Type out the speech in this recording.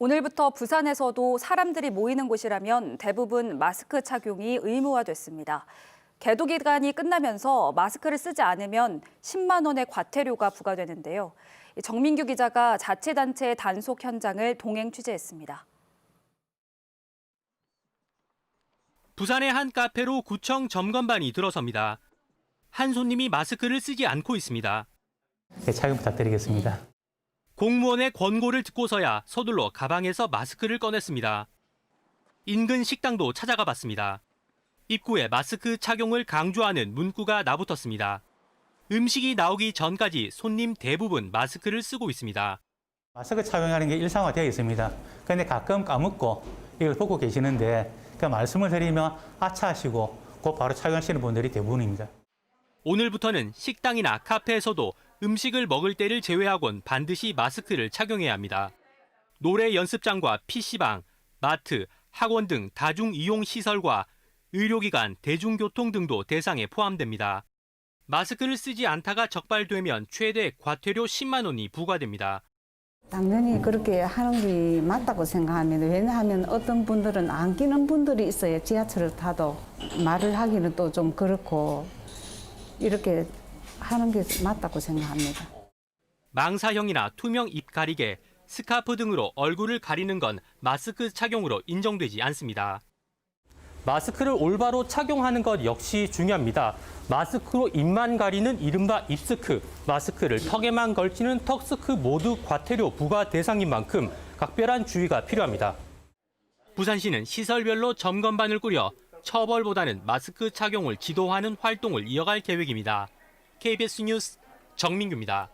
오늘부터 부산에서도 사람들이 모이는 곳이라면 대부분 마스크 착용이 의무화됐습니다. 계도 기간이 끝나면서 마스크를 쓰지 않으면 10만 원의 과태료가 부과되는데요. 정민규 기자가 자치단체의 단속 현장을 동행 취재했습니다. 부산의 한 카페로 구청 점검반이 들어섭니다. 한 손님이 마스크를 쓰지 않고 있습니다. 네, 착용 부탁드리겠습니다. 공무원의 권고를 듣고서야 서둘러 가방에서 마스크를 꺼냈습니다. 인근 식당도 찾아가 봤습니다. 입구에 마스크 착용을 강조하는 문구가 나붙었습니다. 음식이 나오기 전까지 손님 대부분 마스크를 쓰고 있습니다. 마스크 착용하는 게 일상화되어 있습니다. 그런데 가끔 까먹고 이걸 보고 계시는데 그 말씀을 드리면 아차하시고 곧 바로 착용하시는 분들이 대부분입니다. 오늘부터는 식당이나 카페에서도 음식을 먹을 때를 제외하곤 반드시 마스크를 착용해야 합니다. 노래 연습장과 PC방, 마트, 학원 등 다중 이용 시설과 의료기관, 대중교통 등도 대상에 포함됩니다. 마스크를 쓰지 않다가 적발되면 최대 과태료 10만 원이 부과됩니다. 당연히 그렇게 하는 게 맞다고 생각합니다. 왜냐하면 어떤 분들은 안 끼는 분들이 있어요. 지하철을 타도 말을 하기는 또 좀 그렇고 이렇게 하는 게 맞다고 생각합니다. 망사형이나 투명 입 가리개, 스카프 등으로 얼굴을 가리는 건 마스크 착용으로 인정되지 않습니다. 마스크를 올바로 착용하는 것 역시 중요합니다. 마스크로 입만 가리는 이른바 입스크, 마스크를 턱에만 걸치는 턱스크 모두 과태료 부과 대상인 만큼 각별한 주의가 필요합니다. 부산시는 시설별로 점검반을 꾸려 처벌보다는 마스크 착용을 지도하는 활동을 이어갈 계획입니다. KBS 뉴스 정민규입니다.